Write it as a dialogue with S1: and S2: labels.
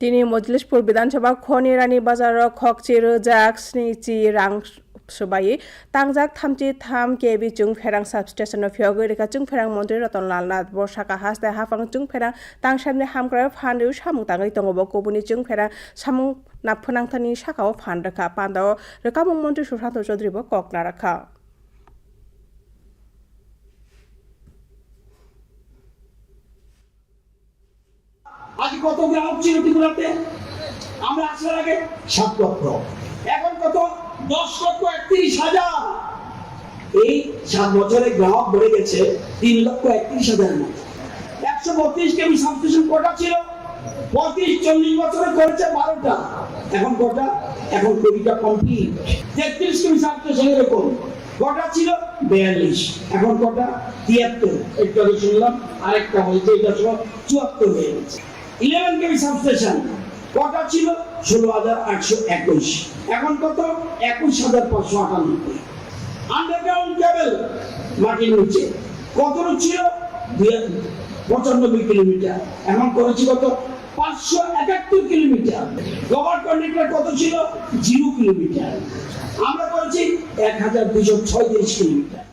S1: তিনি মজলিশপুর বিধানসভা খনি রানী বাজার খকচি জাক স্নিচি রাং সবাই। তাংজাক থামচি থাম কে বি চুং ফেরাং সাবস্টেশন ফিয়গ রেখা চুং ফেরাং মন্ত্রী রতনলাল নাথ বর্ষাকা হাসতে হাফাং চুং ফেরাং তাং সামনে হামগ্রা ফান্ডেও সামু তাঙ্গি তঙ্গব কবুনি চুং ফেরাং সামু নাফনাংথানি শাখাও ফান রেখা। পান্দাও রেখা মন্ত্রী সুশান্ত চৌধুরী কক না রাখা।
S2: আজ কত গ্রাহক ছিল ত্রিপুরাতে? আমরা আসার আগে সাত লক্ষ। এখন কত? দশ লক্ষ একত্রিশ হাজার। এই সাত বছরে গ্রাহক বেড়ে গেছে তিন লক্ষ একত্রিশ হাজার একশো বত্রিশ কেবি সাবস্টেশন কটা ছিল। চল্লিশ বছরে করেছে বারোটা। এখন কটা, এখন কুড়িটা কমপ্লিট তেত্রিশ কেবি সাবস্টেশন এরকম কটা ছিল বিয়াল্লিশ। এখন কটা তিয়াত্তর। একটু আগে শুনলাম, আরেকটা হয়েছে, এটা সব চুয়াত্তর হয়ে গেছে। ইলেভেন কেবি সাবস্টেশন কটা ছিল ষোলো হাজার আটশো একুশ। এখন কত? একুশ হাজার পাঁচশো আটানব্বই আন্ডারগ্রাউন্ড কেবল মাটির নিচে। কত ছিল? পঁচানব্বই কিলোমিটার। এখন করেছি কত? পাঁচশো একাত্তর কিলোমিটার। কভার কন্ডাক্টর কত ছিল? Zero kilometre. আমরা করেছি এক হাজার দুশো ছয়ত্রিশ কিলোমিটার।